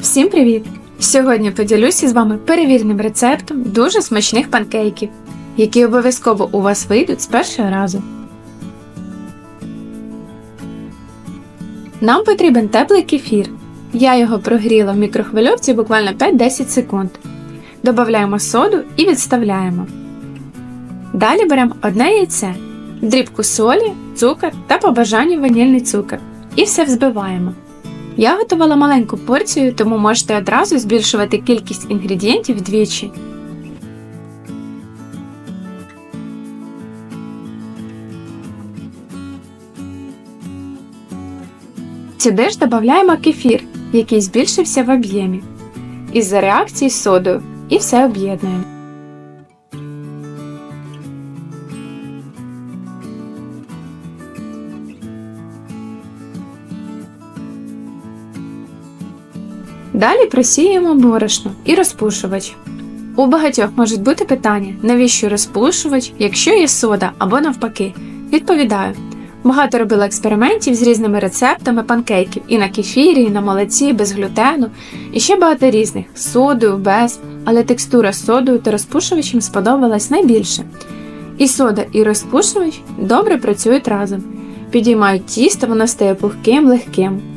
Всім привіт! Сьогодні поділюся з вами перевіреним рецептом дуже смачних панкейків, які обов'язково у вас вийдуть з першого разу. Нам потрібен теплий кефір. Я його прогріла в мікрохвильовці буквально 5-10 секунд. Додаємо соду і відставляємо. Далі беремо одне яйце, дрібку солі, цукор та по бажанню ванільний цукор. І все взбиваємо. Я готувала маленьку порцію, тому можете одразу збільшувати кількість інгредієнтів вдвічі. Сюди ж додаємо кефір, який збільшився в об'ємі. Із-за реакції з содою і все об'єднуємо. Далі просіємо борошно і розпушувач. У багатьох можуть бути питання, навіщо розпушувач, якщо є сода або навпаки. Відповідаю. Багато робила експериментів з різними рецептами панкейків і на кефірі, і на молоці, без глютену, і ще багато різних з содою, без, але текстура содою та розпушувачем сподобалась найбільше. І сода, і розпушувач добре працюють разом. Підіймають тісто, воно стає пухким, легким.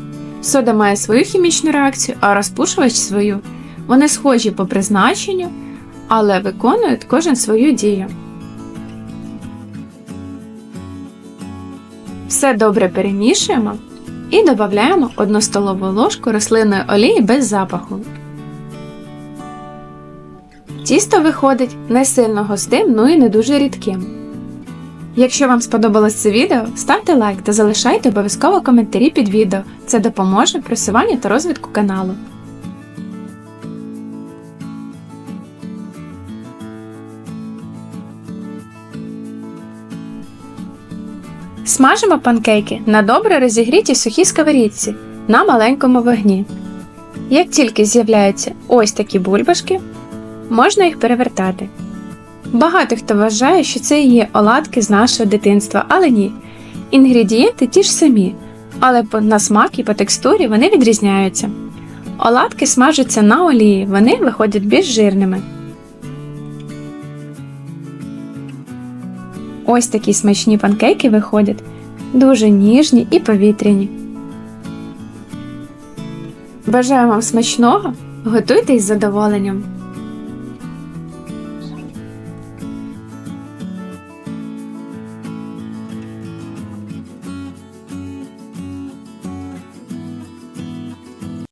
Сода має свою хімічну реакцію, а розпушувач свою. Вони схожі по призначенню, але виконують кожен свою дію. Все добре перемішуємо і додаємо 1 столову ложку рослинної олії без запаху. Тісто виходить не сильно густим, ну і не дуже рідким. Якщо вам сподобалось це відео, ставте лайк та залишайте обов'язково коментарі під відео. Це допоможе просуванню та розвитку каналу. Смажимо панкейки на добре розігрітій сухій сковорідці на маленькому вогні. Як тільки з'являються ось такі бульбашки, можна їх перевертати. Багато хто вважає, що це є оладки з нашого дитинства, але ні. Інгредієнти ті ж самі, але на смак і по текстурі вони відрізняються. Оладки смажаться на олії, вони виходять більш жирними. Ось такі смачні панкейки виходять дуже ніжні і повітряні. Бажаю вам смачного! Готуйте із задоволенням!